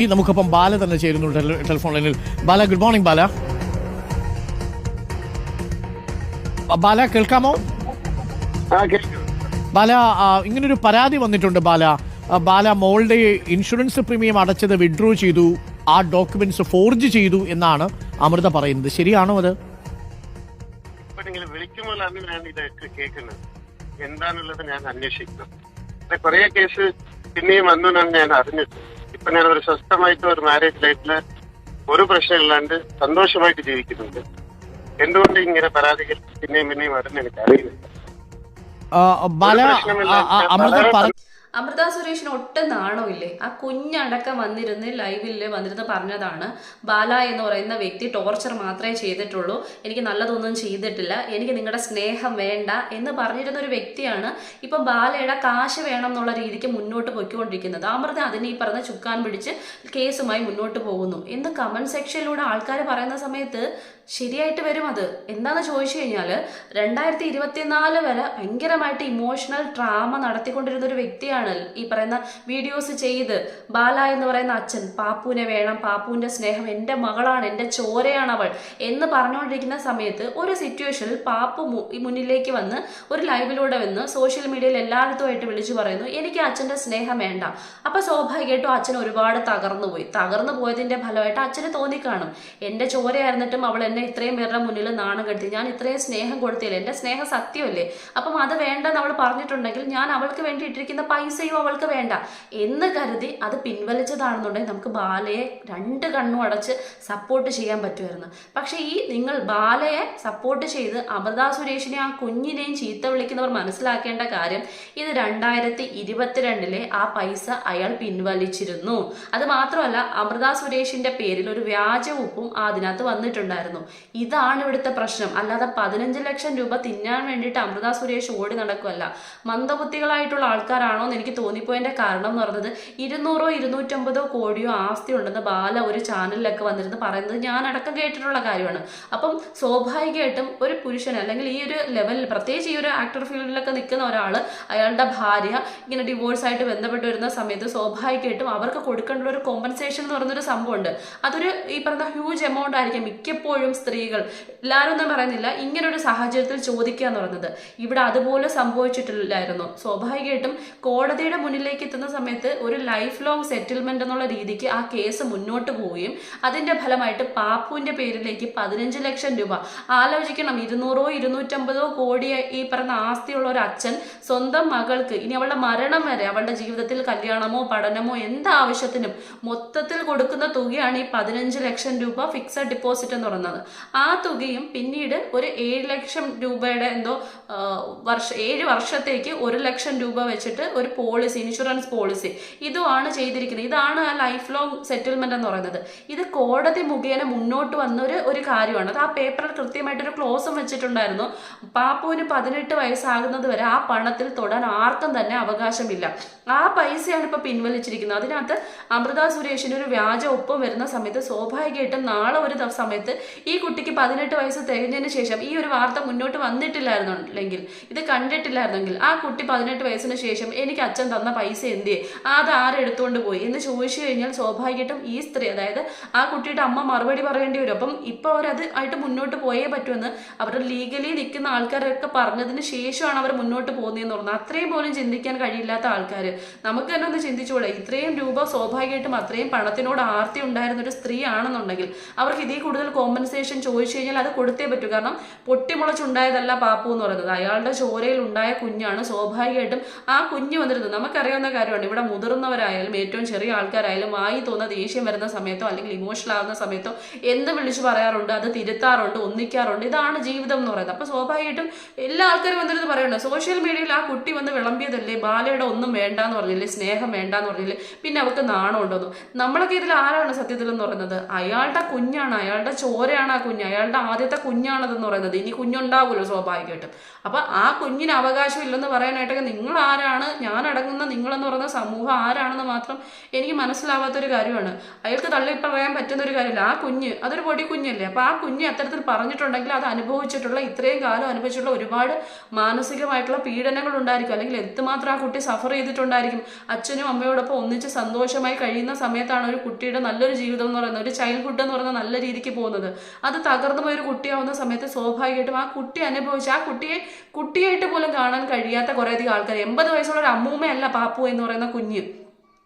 ഈ നമുക്കൊപ്പം ബാല തന്നെ ചേരുന്നു ടെലിഫോൺ ലൈനിൽ. ബാല ഗുഡ് മോർണിംഗ് ബാല. ബാല കേൾക്കാമോ? ബാല ഇങ്ങനൊരു പരാതി വന്നിട്ടുണ്ട് ബാല. ബാല മോളുടെ ഇൻഷുറൻസ് പ്രീമിയം അടച്ചത് വിഡ്രോ ചെയ്തു ആ ഡോക്യുമെന്റ്സ് ഫോർജ് ചെയ്തു എന്നാണ് അമൃത പറയുന്നത്. ശരിയാണോ അത്? വിളിക്കുമ്പോഴാണ് ഞാൻ കേൾക്കുന്നത്. എന്താണുള്ളത് ഞാൻ അന്വേഷിക്കുന്നത് കുറേ കേസ് പിന്നെയും വന്നു ഞാൻ അറിഞ്ഞത്. ഇപ്പൊ ഞാൻ ഒരു സ്വസ്ഥമായിട്ട് ഒരു മാരേജ് ലൈഫിൽ ഒരു പ്രശ്നമില്ലാണ്ട് സന്തോഷമായിട്ട് ജീവിക്കുന്നുണ്ട് എന്തുകൊണ്ട് ഇങ്ങനെ പരാതികൾ പിന്നെയും പിന്നെയും വരുന്ന എനിക്ക് അറിയില്ല ആ, ബാല ഒരു പ്രശ്നമില്ല. ആ, ആ, അമൃത അമൃത സുരേഷിന് ഒട്ടും നാണമില്ലേ? ആ കുഞ്ഞടക്കം വന്നിരുന്ന് ലൈവിൽ വന്നിരുന്ന് പറഞ്ഞതാണ് ബാല എന്ന് പറയുന്ന വ്യക്തി ടോർച്ചർ മാത്രമേ ചെയ്തിട്ടുള്ളൂ. എനിക്ക് നല്ലതൊന്നും ചെയ്തിട്ടില്ല. എനിക്ക് നിങ്ങളുടെ സ്നേഹം വേണ്ട. എന്ന് പറഞ്ഞിരുന്ന ഒരു വ്യക്തിയാണ് ഇപ്പം ബാലയുടെ കാശ് വേണം എന്നുള്ള രീതിക്ക് മുന്നോട്ട് പൊയ്ക്കൊണ്ടിരിക്കുന്നത്. അമൃത അതിനെ ഈ പറഞ്ഞ ചുക്കാൻ പിടിച്ച് കേസുമായി മുന്നോട്ട് പോകുന്നു. എന്ന് കമന്റ് സെക്ഷനിലൂടെ ആൾക്കാർ പറയുന്ന സമയത്ത് ശരിയായിട്ട് വരും അത്? എന്താണെന്ന് ചോദിച്ചു കഴിഞ്ഞാൽ രണ്ടായിരത്തി ഇരുപത്തിനാല് വരെ ഭയങ്കരമായിട്ട് ഇമോഷണൽ ഡ്രാമ നടത്തിക്കൊണ്ടിരുന്ന ഒരു വ്യക്തിയാണ് ഈ പറയുന്ന വീഡിയോസ് ചെയ്ത്. ബാല എന്ന് പറയുന്ന അച്ഛൻ പാപ്പുവിനെ വേണം പാപ്പുവിന്റെ സ്നേഹം എന്റെ മകളാണ് എന്റെ ചോരയാണ് അവൾ എന്ന് പറഞ്ഞുകൊണ്ടിരിക്കുന്ന സമയത്ത് ഒരു സിറ്റുവേഷനിൽ പാപ്പു മുന്നിലേക്ക് വന്ന് ഒരു ലൈവിലൂടെ വന്ന് സോഷ്യൽ മീഡിയയിൽ എല്ലായിടത്തുമായിട്ട് വിളിച്ചു പറയുന്നു എനിക്ക് അച്ഛന്റെ സ്നേഹം വേണ്ട. അപ്പോൾ സ്വാഭാവികമായിട്ടും അച്ഛൻ ഒരുപാട് തകർന്നു പോയി തകർന്നു പോയതിന്റെ ഫലമായിട്ട് അച്ഛന് തോന്നിക്കാണും. എന്റെ ചോരയായിരുന്നിട്ടും അവൾ എന്നെ ഇത്രയും പേരുടെ മുന്നിൽ നാണം കെടുത്തി. ഞാൻ ഇത്രയും സ്നേഹം കൊടുത്തില്ല? എന്റെ സ്നേഹം സത്യമല്ലേ? അപ്പം അത് വേണ്ട അവൾ പറഞ്ഞിട്ടുണ്ടെങ്കിൽ ഞാൻ അവൾക്ക് വേണ്ടി ഇട്ടിരിക്കുന്ന പൈസയും അവൾക്ക് വേണ്ട. എന്ന് കരുതി അത് പിൻവലിച്ചതാണെന്നുണ്ടെങ്കിൽ നമുക്ക് ബാലയെ രണ്ട് കണ്ണും അടച്ച് സപ്പോർട്ട് ചെയ്യാൻ പറ്റുമായിരുന്നു. പക്ഷേ ഈ നിങ്ങൾ ബാലയെ സപ്പോർട്ട് ചെയ്ത് അമൃത സുരേഷിനെ ആ കുഞ്ഞിനെയും ചീത്ത വിളിക്കുന്നവർ മനസ്സിലാക്കേണ്ട കാര്യം ഇത് രണ്ടായിരത്തി ഇരുപത്തിരണ്ടിലെ ആ പൈസ അയാൾ പിൻവലിച്ചിരുന്നു. അത് മാത്രമല്ല അമൃത സുരേഷിന്റെ പേരിൽ ഒരു വ്യാജ ഉപ്പും അതിനകത്ത് വന്നിട്ടുണ്ടായിരുന്നു. ഇതാണ് ഇവിടുത്തെ പ്രശ്നം. അല്ലാതെ പതിനഞ്ച് ലക്ഷം രൂപ തിന്നാൻ വേണ്ടിയിട്ട് അമൃത സുരേഷ് ഓടി നടക്കുമല്ല മന്ദബുദ്ധികളായിട്ടുള്ള ആൾക്കാരാണോ എന്ന് എനിക്ക് തോന്നിപ്പോയതിന്റെ കാരണം എന്ന് പറഞ്ഞത് ഇരുന്നൂറോ ഇരുന്നൂറ്റമ്പതോ കോടിയോ ആസ്തി ഉണ്ടെന്ന് ബാല ഒരു ചാനലിലൊക്കെ വന്നിരുന്ന് പറയുന്നത് ഞാൻ അടക്കം കേട്ടിട്ടുള്ള കാര്യമാണ്. അപ്പം സ്വാഭാവികമായിട്ടും ഒരു പുരുഷൻ അല്ലെങ്കിൽ ഈ ഒരു ലെവലിൽ പ്രത്യേകിച്ച് ഈ ഒരു ആക്ടർ ഫീൽഡിലൊക്കെ നിൽക്കുന്ന ഒരാൾ അയാളുടെ ഭാര്യ ഇങ്ങനെ ഡിവോഴ്സ് ആയിട്ട് ബന്ധപ്പെട്ട് വരുന്ന സമയത്ത് സ്വാഭാവികമായിട്ടും അവർക്ക് കൊടുക്കേണ്ട ഒരു കോമ്പൻസേഷൻ എന്ന് പറയുന്നൊരു സംഭവമുണ്ട്. അതൊരു ഈ പറഞ്ഞ ഹ്യൂജ് എമൗണ്ട് ആയിരിക്കും. മിക്കപ്പോഴും സ്ത്രീകൾ. എല്ലാവരും ഒന്നും പറയുന്നില്ല. ഇങ്ങനെ ഒരു സാഹചര്യത്തിൽ ചോദിക്കുക എന്ന് പറയുന്നത്. ഇവിടെ അതുപോലെ സംഭവിച്ചിട്ടില്ലായിരുന്നു. സ്വാഭാവികമായിട്ടും കോടതിയുടെ മുന്നിലേക്ക് എത്തുന്ന സമയത്ത് ഒരു ലൈഫ് ലോങ് സെറ്റിൽമെന്റ് എന്നുള്ള രീതിക്ക് ആ കേസ് മുന്നോട്ട് പോവുകയും അതിന്റെ ഫലമായിട്ട് പാപ്പുവിന്റെ പേരിലേക്ക് പതിനഞ്ച് ലക്ഷം രൂപ ആലോചിക്കണം ഇരുന്നൂറോ ഇരുന്നൂറ്റമ്പതോ കോടി ഈ പറഞ്ഞ ആസ്തിയുള്ള ഒരു അച്ഛൻ സ്വന്തം മകൾക്ക് ഇനി അവളുടെ മരണം വരെ അവളുടെ ജീവിതത്തിൽ കല്യാണമോ പഠനമോ എന്താവശ്യത്തിനും മൊത്തത്തിൽ കൊടുക്കുന്ന തുകയാണ് ഈ പതിനഞ്ച് ലക്ഷം രൂപ ഫിക്സഡ് ഡിപ്പോസിറ്റ് എന്ന് പറയുന്നത്. ആ തുകയും പിന്നീട് ഒരു ഏഴ് ലക്ഷം രൂപയുടെ എന്തോ വർഷ ഏഴ് വർഷത്തേക്ക് ഒരു ലക്ഷം രൂപ വെച്ചിട്ട് ഒരു പോളിസി ഇൻഷുറൻസ് പോളിസി ഇതുമാണ് ചെയ്തിരിക്കുന്നത്. ഇതാണ് ആ ലൈഫ് ലോങ് സെറ്റിൽമെന്റ് എന്ന് പറയുന്നത്. ഇത് കോടതി മുഖേന മുന്നോട്ട് വന്ന ഒരു കാര്യമാണ്. അത് ആ പേപ്പറിൽ കൃത്യമായിട്ടൊരു ക്ലോസും വെച്ചിട്ടുണ്ടായിരുന്നു. പാപ്പുവിന് പതിനെട്ട് വയസ്സാകുന്നത് വരെ ആ പണത്തിൽ തൊടാൻ ആർക്കും തന്നെ അവകാശമില്ല. ആ പൈസയാണ് ഇപ്പോൾ പിൻവലിച്ചിരിക്കുന്നത്. അതിനകത്ത് അമൃത സുരേഷിന് ഒരു വ്യാജ ഒപ്പം വരുന്ന സമയത്ത് സ്വാഭാവികമായിട്ടും നാളെ ഒരു സമയത്ത് കുട്ടിക്ക് പതിനെട്ട് വയസ്സ് തികഞ്ഞതിന് ശേഷം ഈ ഒരു വാർത്ത മുന്നോട്ട് വന്നിട്ടില്ലായിരുന്നുണ്ടെങ്കിൽ ഇത് കണ്ടിട്ടില്ലായിരുന്നെങ്കിൽ ആ കുട്ടി പതിനെട്ട് വയസ്സിന് ശേഷം എനിക്ക് അച്ഛൻ തന്ന പൈസ എന്തിയെ? അത് ആരെടുത്തുകൊണ്ട് പോയി? എന്ന് ചോദിച്ചു കഴിഞ്ഞാൽ സ്വാഭാവികമായിട്ടും ഈ സ്ത്രീ അതായത് ആ കുട്ടിയുടെ അമ്മ മറുപടി പറയേണ്ടി വരും. അപ്പം ഇപ്പൊ അവരത് ആയിട്ട് മുന്നോട്ട് പോയേ പറ്റുമെന്ന് അവരുടെ ലീഗലി നിൽക്കുന്ന ആൾക്കാരൊക്കെ പറഞ്ഞതിന് ശേഷമാണ് അവർ മുന്നോട്ട് പോകുന്നതെന്ന് പറഞ്ഞത് അത്രയും പോലും ചിന്തിക്കാൻ കഴിയില്ലാത്ത ആൾക്കാർ നമുക്ക് തന്നെ ഒന്ന് ചിന്തിച്ചുകൂടെ? ഇത്രയും രൂപ സ്വാഭാവികമായിട്ടും അത്രയും പണത്തിനോട് ആർത്തി ഉണ്ടായിരുന്ന ഒരു സ്ത്രീ ആണെന്നുണ്ടെങ്കിൽ അവർക്ക് ഇതിൽ കൂടുതൽ കോമ്പൻസേഷൻ ചോദിച്ചു കഴിഞ്ഞാൽ അത് കൊടുത്തേ പറ്റൂ. കാരണം പൊട്ടിമുളച്ചുണ്ടായതല്ല പാപ്പു എന്ന് പറയുന്നത്. അയാളുടെ ചോരയിൽ ഉണ്ടായ കുഞ്ഞാണ് സ്വാഭാവികമായിട്ടും ആ കുഞ്ഞ് വന്നിരുന്നത്. നമുക്കറിയാവുന്ന കാര്യമാണ്. ഇവിടെ മുതിർന്നവരായാലും ഏറ്റവും ചെറിയ ആൾക്കാരായാലും വായി തോന്നുന്ന ദേഷ്യം വരുന്ന സമയത്തോ അല്ലെങ്കിൽ ഇമോഷണൽ ആകുന്ന സമയത്തോ എന്ത് വിളിച്ചു പറയാറുണ്ട് അത് തിരുത്താറുണ്ട് ഒന്നിക്കാറുണ്ട്. ഇതാണ് ജീവിതം എന്ന് പറയുന്നത്. അപ്പൊ സ്വാഭാവികമായിട്ടും എല്ലാ ആൾക്കാരും വന്നിരുന്ന് പറയുന്നുണ്ട്. സോഷ്യൽ മീഡിയയിൽ ആ കുട്ടി വന്ന് വിളമ്പിയതല്ലേ? ബാലയുടെ ഒന്നും വേണ്ട എന്ന് പറഞ്ഞില്ലേ? സ്നേഹം വേണ്ട എന്ന് പറഞ്ഞില്ലേ? പിന്നെ അവർക്ക് നാണം നമ്മളൊക്കെ ഇതിൽ ആരാണ് സത്യത്തിൽ എന്ന് പറയുന്നത്? അയാളുടെ കുഞ്ഞാണ്. അയാളുടെ ചോരയാണ് ആ കുഞ്ഞ്? അയാളുടെ ആദ്യത്തെ കുഞ്ഞാണതെന്ന് പറയുന്നത്. ഇനി കുഞ്ഞുണ്ടാവുമല്ലോ സ്വാഭാവികമായിട്ടും. അപ്പൊ ആ കുഞ്ഞിന് അവകാശം ഇല്ലെന്ന് പറയാനായിട്ടൊക്കെ നിങ്ങൾ ആരാണ് ഞാൻ അടങ്ങുന്ന നിങ്ങളെന്ന് പറയുന്ന സമൂഹം ആരാണെന്ന് മാത്രം എനിക്ക് മനസ്സിലാവാത്തൊരു കാര്യമാണ്. അയാൾക്ക് തള്ളി പറയാൻ പറ്റുന്ന ഒരു കാര്യമില്ല. ആ കുഞ്ഞ് അതൊരു പൊടി കുഞ്ഞല്ലേ? അപ്പോൾ ആ കുഞ്ഞ് അത്തരത്തിൽ പറഞ്ഞിട്ടുണ്ടെങ്കിൽ അത് അനുഭവിച്ചിട്ടുള്ള ഇത്രയും കാലം അനുഭവിച്ചിട്ടുള്ള ഒരുപാട് മാനസികമായിട്ടുള്ള പീഡനങ്ങൾ ഉണ്ടായിരിക്കും അല്ലെങ്കിൽ എന്തുമാത്രം ആ കുട്ടി സഫർ ചെയ്തിട്ടുണ്ടായിരിക്കും. അച്ഛനും അമ്മയോടൊപ്പം ഒന്നിച്ച് സന്തോഷമായി കഴിയുന്ന സമയത്താണ് ഒരു കുട്ടിയുടെ നല്ലൊരു ജീവിതം എന്ന് പറയുന്നത്. ഒരു ചൈൽഡ്ഹുഡ് എന്ന് പറയുന്നത് നല്ല രീതിക്ക് പോകുന്നത്. അത് തകർന്നു പോയൊരു കുട്ടിയാവുന്ന സമയത്ത് സ്വാഭാവികമായിട്ടും ആ കുട്ടി അനുഭവിച്ച് ആ കുട്ടിയെ കുട്ടിയായിട്ട് പോലും കാണാൻ കഴിയാത്ത കുറേയധികം ആൾക്കാർ എൺപത് വയസ്സുള്ള ഒരു അമ്മൂമ്മയല്ല പാപ്പു എന്ന് പറയുന്ന കുഞ്ഞ്.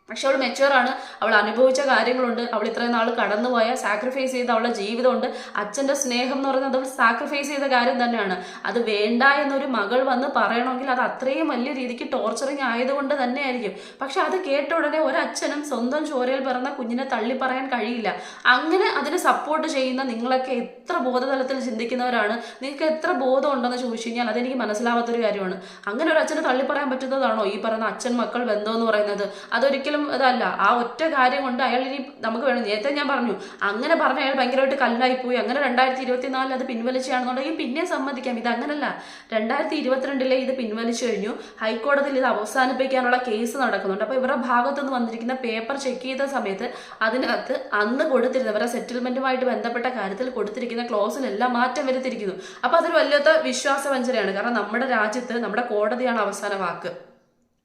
പക്ഷെ അവൾ മെച്ചുവറാണ് അവൾ അനുഭവിച്ച കാര്യങ്ങളുണ്ട്. അവൾ ഇത്രയും നാൾ കടന്നുപോയ സാക്രിഫൈസ് ചെയ്ത അവളുടെ ജീവിതമുണ്ട്. അച്ഛന്റെ സ്നേഹം എന്ന് പറയുന്നത് അവൾ സാക്രിഫൈസ് ചെയ്ത കാര്യം തന്നെയാണ്. അത് വേണ്ട എന്നൊരു മകൾ വന്ന് പറയണമെങ്കിൽ അത് അത്രയും വലിയ രീതിക്ക് ടോർച്ചറിങ് ആയതുകൊണ്ട് തന്നെയായിരിക്കും. പക്ഷെ അത് കേട്ട ഉടനെ ഒരച്ഛനും സ്വന്തം ചോരയിൽ പിറന്ന കുഞ്ഞിനെ തള്ളി പറയാൻ കഴിയില്ല. അങ്ങനെ അതിന് സപ്പോർട്ട് ചെയ്യുന്ന നിങ്ങളൊക്കെ എത്ര ബോധതലത്തിൽ ചിന്തിക്കുന്നവരാണ്? നിങ്ങൾക്ക് എത്ര ബോധം ഉണ്ടെന്ന് ചോദിച്ചു കഴിഞ്ഞാൽ അതെനിക്ക് മനസ്സിലാവാത്തൊരു കാര്യമാണ്. അങ്ങനെ ഒരു അച്ഛനെ തള്ളി പറയാൻ പറ്റുന്നതാണോ ഈ പറയുന്ന അച്ഛൻ മക്കൾ ബന്ധം എന്ന് പറയുന്നത്? അതൊരിക്കലും ഇതല്ല ആ ഒറ്റ കാര്യം കൊണ്ട് അയാൾ ഇനി നമുക്ക് വേണം. നേരത്തെ ഞാൻ പറഞ്ഞു അങ്ങനെ പറഞ്ഞ അയാൾ ഭയങ്കരമായിട്ട് കല്ലായി പോയി അങ്ങനെ രണ്ടായിരത്തി ഇരുപത്തിനാലിൽ അത് പിൻവലിച്ചാണെന്നുണ്ടെങ്കിൽ പിന്നെ സമ്മതിക്കാം. ഇത് അങ്ങനല്ല രണ്ടായിരത്തി ഇരുപത്തിരണ്ടിലെ ഇത് പിൻവലിച്ചു കഴിഞ്ഞു. ഹൈക്കോടതിയിൽ ഇത് അവസാനിപ്പിക്കാനുള്ള കേസ് നടക്കുന്നുണ്ട്. അപ്പോൾ ഇവരുടെ ഭാഗത്തു നിന്ന് വന്നിരിക്കുന്ന പേപ്പർ ചെക്ക് ചെയ്ത സമയത്ത് അതിനകത്ത് അന്ന് കൊടുത്തിരുന്ന ഇവരുടെ സെറ്റിൽമെന്റുമായിട്ട് ബന്ധപ്പെട്ട കാര്യത്തിൽ കൊടുത്തിരിക്കുന്ന ക്ലോസിലെല്ലാം മാറ്റം വരുത്തിയിരിക്കുന്നു. അപ്പോൾ അതൊരു വല്ലാത്ത വിശ്വാസവഞ്ചനയാണ്. കാരണം നമ്മുടെ രാജ്യത്ത് നമ്മുടെ കോടതിയാണ് അവസാന വാക്ക്.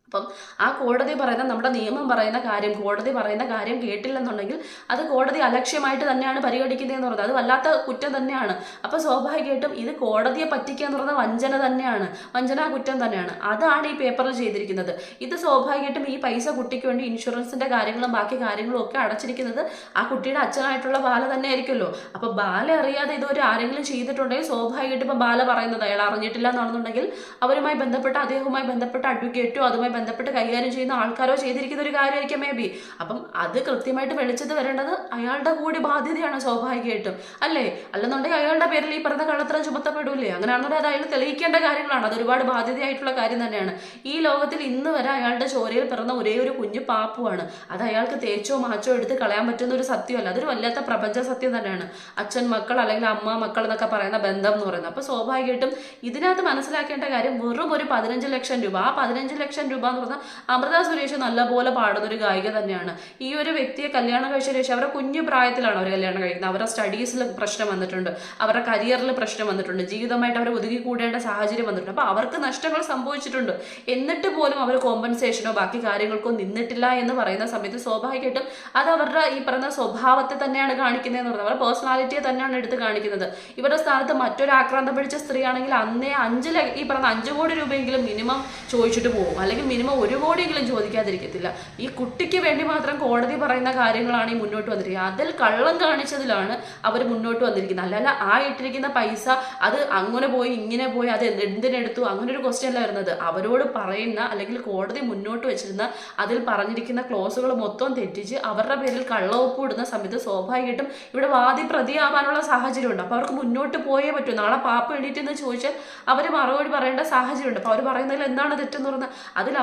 അപ്പം ആ കോടതി പറയുന്ന നമ്മുടെ നിയമം പറയുന്ന കാര്യം കോടതി പറയുന്ന കാര്യം കേട്ടില്ലെന്നുണ്ടെങ്കിൽ അത് കോടതി അലക്ഷ്യമായിട്ട് തന്നെയാണ് പരിഗണിക്കുന്നതെന്ന് പറയുന്നത്. അത് വല്ലാത്ത കുറ്റം തന്നെയാണ്. അപ്പോൾ സ്വാഭാവികമായിട്ടും ഇത് കോടതിയെ പറ്റിക്കുക എന്ന് പറയുന്ന വഞ്ചന തന്നെയാണ്. വഞ്ചനാ കുറ്റം തന്നെയാണ്. അതാണ് ഈ പേപ്പറിൽ ചെയ്തിരിക്കുന്നത്. ഇത് സ്വാഭാവികമായിട്ടും ഈ പൈസ കുട്ടിക്ക് വേണ്ടി ഇൻഷുറൻസിന്റെ കാര്യങ്ങളും ബാക്കി കാര്യങ്ങളും ഒക്കെ അടച്ചിരിക്കുന്നത് ആ കുട്ടിയുടെ അച്ഛനായിട്ടുള്ള ബാല തന്നെ ആയിരിക്കുമല്ലോ അപ്പോൾ ബാല അറിയാതെ ഇതൊരു ആരെങ്കിലും ചെയ്തിട്ടുണ്ടെങ്കിൽ സ്വാഭാവികമായിട്ടും ഇപ്പം ബാല പറയുന്നത് അയാൾ അറിഞ്ഞിട്ടില്ല എന്നാണെന്നുണ്ടെങ്കിൽ അവരുമായി ബന്ധപ്പെട്ട അദ്ദേഹവുമായി ബന്ധപ്പെട്ട അഡ്വക്കേറ്റോ അതുമായി ബന്ധപ്പെട്ട് കൈകാര്യം ചെയ്യുന്ന ആൾക്കാരോ ചെയ്തിരിക്കുന്ന ഒരു കാര്യമായിരിക്കും മേ ബി അപ്പം അത് കൃത്യമായിട്ട് വെളിച്ചത്ത് വരേണ്ടത് അയാളുടെ കൂടി ബാധ്യതയാണ് സ്വാഭാവികമായിട്ടും. അല്ലേ? അല്ലെന്നുണ്ടെങ്കിൽ അയാളുടെ പേരിൽ ഈ പറഞ്ഞ കള്ളത്തരം ചുമത്തപ്പെടൂലേ? അങ്ങനെയാണെന്നുണ്ടെങ്കിൽ അത് അയാൾ തെളിയിക്കേണ്ട കാര്യങ്ങളാണ്. അത് ഒരുപാട് ബാധ്യതയായിട്ടുള്ള കാര്യം തന്നെയാണ്. ഈ ലോകത്തിൽ ഇന്ന് വരെ അയാളുടെ ചോരയിൽ പിറന്ന ഒരേ ഒരു കുഞ്ഞു പാപ്പുവാണ്. അത് അയാൾക്ക് തേച്ചോ മാച്ചോ എടുത്ത് കളയാൻ പറ്റുന്ന ഒരു സത്യമല്ല. അതൊരു വല്ലാത്ത പ്രപഞ്ച സത്യം തന്നെയാണ്. അച്ഛൻ മക്കൾ അല്ലെങ്കിൽ അമ്മ മക്കൾ എന്നൊക്കെ പറയുന്ന ബന്ധം എന്ന് പറയുന്നത്. അപ്പോൾ സ്വാഭാവികമായിട്ടും ഇതിനകത്ത് മനസ്സിലാക്കേണ്ട കാര്യം വെറും ഒരു പതിനഞ്ച് ലക്ഷം രൂപ. ആ പതിനഞ്ച് ലക്ഷം രൂപ എന്ന് പറഞ്ഞാൽ അമൃത സുരേഷ് നല്ലപോലെ പാടുന്ന ഒരു ഗായിക തന്നെയാണ്. ഈ ഒരു വ്യക്തിയെ കല്യാണം കഴിച്ച ശേഷം അവരുടെ കുഞ്ഞു പ്രായത്തിലാണ് അവർ കല്യാണം കഴിക്കുന്നത്. അവരുടെ സ്റ്റഡീസിൽ പ്രശ്നം വന്നിട്ടുണ്ട്. അവരുടെ കരിയറിൽ പ്രശ്നം വന്നിട്ടുണ്ട്. ജീവിതമായിട്ട് അവർ ഒതുങ്ങി കൂടേണ്ട സാഹചര്യം വന്നിട്ടുണ്ട്. അപ്പോൾ അവർക്ക് നഷ്ടങ്ങൾ സംഭവിച്ചിട്ടുണ്ട്. എന്നിട്ട് പോലും അവർ കോമ്പൻസേഷനോ ബാക്കി കാര്യങ്ങൾക്കോ നിന്നിട്ടില്ല എന്ന് പറയുന്ന സമയത്ത് സ്വാഭാവികമായിട്ടും അത് അവരുടെ ഈ പറയുന്ന സ്വഭാവത്തെ തന്നെയാണ് കാണിക്കുന്നതെന്ന് പറയുന്നത് അവരുടെ പേഴ്സണാലിറ്റിയെ തന്നെയാണ് എടുത്ത് കാണിക്കുന്നത്. ഇവരുടെ സ്ഥാനത്ത് മറ്റൊരു ആക്രാന്തം പിടിച്ച സ്ത്രീ ആണെങ്കിൽ അന്നേ അഞ്ച് ഈ പറഞ്ഞ അഞ്ച് കോടി രൂപയെങ്കിലും മിനിമം ചോദിച്ചിട്ട് പോകും. അല്ലെങ്കിൽ മിനിമം ഒരു കോടിയെങ്കിലും ചോദിക്കാതിരിക്കത്തില്ല. ഈ കുട്ടിക്ക് വേണ്ടി മാത്രം കോടതി പറയുന്ന കാര്യങ്ങളാണ് ഈ മുന്നോട്ട് വന്നിരിക്കുന്നത്. അതിൽ കള്ളം കാണിച്ചതിലാണ് അവർ മുന്നോട്ട് വന്നിരിക്കുന്നത്. അല്ലല്ല ആ ഇട്ടിരിക്കുന്ന പൈസ അത് അങ്ങനെ പോയി ഇങ്ങനെ പോയി അത് എന്തിനെടുത്തു? അങ്ങനെ ഒരു ക്വസ്റ്റ്യൻ അല്ല വരുന്നത്. അവരോട് പറയുന്ന അല്ലെങ്കിൽ കോടതി മുന്നോട്ട് വെച്ചിരുന്ന അതിൽ പറഞ്ഞിരിക്കുന്ന ക്ലോസുകൾ മൊത്തം തെറ്റിച്ച് അവരുടെ പേരിൽ കള്ളവപ്പ് ഇടുന്ന സമയത്ത് സ്വാഭാവികമായിട്ടും ഇവിടെ വാദി പ്രതിയാവാനുള്ള സാഹചര്യമുണ്ട്. അപ്പോൾ അവർക്ക് മുന്നോട്ട് പോയേ പറ്റൂ. നാളെ പാപ്പ എണീറ്റെന്ന് ചോദിച്ചാൽ അവർ മറുപടി പറയേണ്ട സാഹചര്യമുണ്ട്. അപ്പോൾ അവർ പറയുന്നതിൽ എന്താണ് തെറ്റെന്ന് പറഞ്ഞാൽ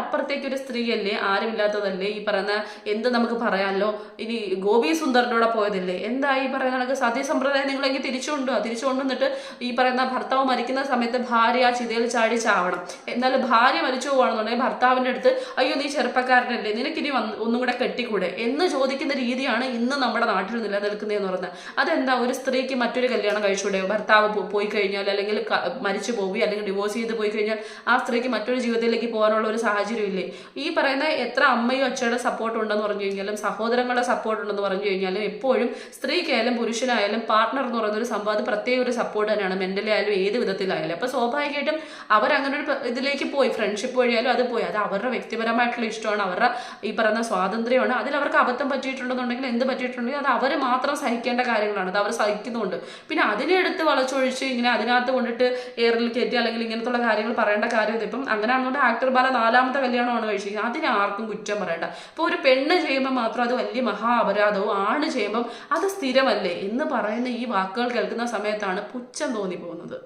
അതിലപ്പുറത്തേക്ക് ഒരു സ്ത്രീയല്ലേ? ആരുമില്ലാത്തതല്ലേ? ഈ പറയുന്ന എന്ത് നമുക്ക് പറയാമല്ലോ ഇനി ഗോപി സുന്ദറിനോടെ പോയതില്ലേ? എന്താ ഈ പറയുന്ന കണക്ക്? സത്യസമ്പ്രദായം നിങ്ങളെങ്കിൽ തിരിച്ചുകൊണ്ടോ തിരിച്ചുകൊണ്ടുവന്നിട്ട് തിരിച്ചു കൊണ്ടുവന്നിട്ട് ഈ പറയുന്ന ഭർത്താവ് മരിക്കുന്ന സമയത്ത് ഭാര്യ ആ ചിതയിൽ ചാടി ചാവണം. എന്നാലും ഭാര്യ മരിച്ചു പോവാണെന്നുണ്ടെങ്കിൽ ഭർത്താവിന്റെ അടുത്ത് അയ്യോ നീ ചെറുപ്പക്കാരനല്ലേ? നിനക്കിനി വന്ന് ഒന്നും കൂടെ കെട്ടിക്കൂടെ? എന്ന് ചോദിക്കുന്ന രീതിയാണ് ഇന്ന് നമ്മുടെ നാട്ടിൽ നിലനിൽക്കുന്നതെന്ന് പറഞ്ഞാൽ അതെന്താ? ഒരു സ്ത്രീക്ക് മറ്റൊരു കല്യാണം കഴിച്ചുകൂടെ ഭർത്താവ് പോയി കഴിഞ്ഞാൽ അല്ലെങ്കിൽ മരിച്ചു പോവുകയോ അല്ലെങ്കിൽ ഡിവോഴ്സ് ചെയ്ത് പോയി കഴിഞ്ഞാൽ ആ സ്ത്രീക്ക് മറ്റൊരു ജീവിതത്തിലേക്ക് പോകാനുള്ള ഒരു സാഹചര്യം ഇല്ലേ ഈ പറയുന്ന എത്ര അമ്മയും അച്ഛയുടെ സപ്പോർട്ട് ഉണ്ടെന്ന് പറഞ്ഞു കഴിഞ്ഞാലും സഹോദരങ്ങളുടെ സപ്പോർട്ട് ഉണ്ടെന്ന് പറഞ്ഞു കഴിഞ്ഞാലും എപ്പോഴും സ്ത്രീക്കായാലും പുരുഷനായാലും പാർട്ട്ണർ എന്ന് പറയുന്ന ഒരു സംഭവം അത് പ്രത്യേക ഒരു സപ്പോർട്ട് തന്നെയാണ്. മെന്റലി ആയാലും ഏത് വിധത്തിലായാലും. അപ്പോൾ സ്വാഭാവികമായിട്ടും അവരങ്ങനെ ഒരു ഇതിലേക്ക് പോയി. ഫ്രണ്ട്ഷിപ്പ് വഴിയാലും അത് പോയി. അത് അവരുടെ വ്യക്തിപരമായിട്ടുള്ള ഇഷ്ടമാണ്. അവരുടെ ഈ പറയുന്ന സ്വാതന്ത്ര്യമാണ്. അതിൽ അവർക്ക് അബദ്ധം പറ്റിയിട്ടുണ്ടെന്നുണ്ടെങ്കിൽ എന്ത് പറ്റിയിട്ടുണ്ടെങ്കിൽ അത് അവർ മാത്രം സഹിക്കേണ്ട കാര്യങ്ങളാണ്. അത് അവർ സഹിക്കുന്നുണ്ട്. പിന്നെ അതിനെ എടുത്ത് വളച്ചൊഴിച്ച് ഇങ്ങനെ അതിനകത്ത് കൊണ്ടിട്ട് എയറിൽ കയറ്റി അല്ലെങ്കിൽ ഇങ്ങനത്തുള്ള കാര്യങ്ങൾ പറയേണ്ട കാര്യം ഇപ്പം അങ്ങനെ ആണെന്നുകൊണ്ട് ആക്ടർ ബാല നാലാമത്തെ കല്യാണമാണ് കഴിച്ചിരിക്കുന്നത്. അതിന് ആർക്കും കുറ്റം പറയണ്ട. അപ്പോൾ ഒരു പെണ്ണ് ചെയ്യുമ്പോൾ മാത്രം അത് വലിയ മഹാ അപരാധവും ആണ് ചെയ്യുമ്പം അത് സ്ഥിരമല്ലേ? എന്ന് പറയുന്ന ഈ വാക്കുകൾ കേൾക്കുന്ന സമയത്താണ് പുച്ഛം തോന്നി പോകുന്നത്